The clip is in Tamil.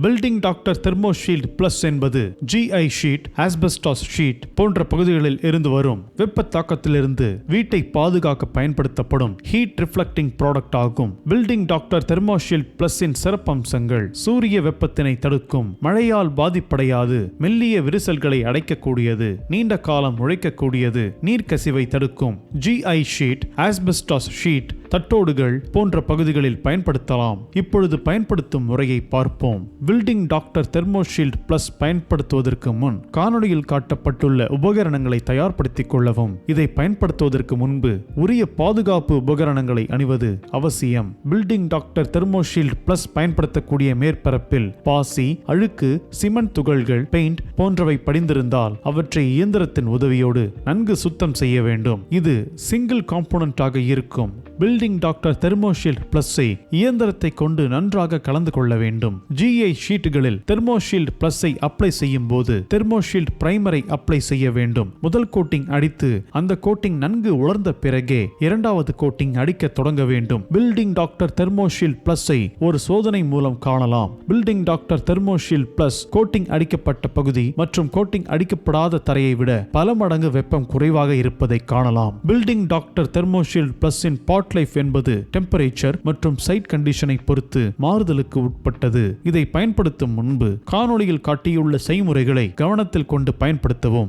பில்டிங் டாக்டர் தெர்மோஷீல்ட் பிளஸ் என்பது G I sheet asbestos sheet போன்ற பகுதிகளில் இருந்து வரும். வெப்ப தாக்கத்திலிருந்து வீட்டை பாதுகாக்க பயன்படுத்தப்படும் ஹீட் ரிஃப்ளெக்டிங் ப்ராடக்ட் ஆகும். பில்டிங் டாக்டர் தெர்மோஷீல்ட் பிளஸின் சிறப்பம்சங்கள் சூரிய வெப்பத்தினை தடுக்கும் மழையால் பாதிப்படையாது மெல்லிய விரிசல்களை அடைக்கக்கூடியது நீண்ட காலம் உழைக்கக்கூடியது நீர்க்கசிவை தடுக்கும். G I sheet asbestos sheet தட்டோடுகள் போன்ற பகுதிகளில் பயன்படுத்தலாம். இப்பொழுது பயன்படுத்தும் முறையை பார்ப்போம். பில்டிங் டாக்டர் தெர்மோஷீல்ட் பிளஸ் பயன்படுத்துவதற்கு முன் காணொளியில் காட்டப்பட்டுள்ள உபகரணங்களை தயார்படுத்திக் கொள்ளவும். இதை பயன்படுத்துவதற்கு முன்பு உரிய பாதுகாப்பு உபகரணங்களை அணிவது அவசியம். பில்டிங் டாக்டர் தெர்மோஷீல்ட் பிளஸ் பயன்படுத்தக்கூடிய மேற்பரப்பில் பாசி அழுக்கு சிமெண்ட் துகள்கள் பெயிண்ட் போன்றவை படிந்திருந்தால் அவற்றை இயந்திரத்தின் உதவியோடு நன்கு சுத்தம் செய்ய வேண்டும். இது சிங்கிள் காம்போனண்டாக இருக்கும். பில்டிங் டாக்டர் தெர்மோஷீல்ட் பிளஸ்ஸை இயந்திரத்தை கொண்டு நன்றாக கலந்து கொள்ள வேண்டும். ஜிஐ ஷீட்டுகளில் தெர்மோஷீல்ட் பிளஸ்ஸை அப்ளை செய்யும் போது தெர்மோஷீல்ட் பிரைமரை அப்ளை செய்ய வேண்டும். முதல் கோட்டிங் அடித்து அந்த கோட்டிங் நன்கு உலர்ந்த பிறகே இரண்டாவது கோட்டிங் அடிக்க தொடங்க வேண்டும். பில்டிங் டாக்டர் தெர்மோஷீல்ட் பிளஸ்ஸை ஒரு சோதனை மூலம் காணலாம். Building doctor Thermoshield plus coating அடிக்கப்பட்ட பகுதி மற்றும் கோட்டிங் அடிக்கப்படாத தரையை விட பல மடங்கு வெப்பம் குறைவாக இருப்பதை காணலாம். பில்டிங் டாக்டர் தெர்மோஷீல்ட் பிளஸின் பாட் லைஃப் என்பது டெம்பரேச்சர் மற்றும் சைட் கண்டிஷனை பொறுத்து மாறுதலுக்கு உட்பட்டது. இதை பயன்படுத்தும் முன்பு காணொளியில் காட்டியுள்ள செய்முறைகளை கவனத்தில் கொண்டு பயன்படுத்தவும்.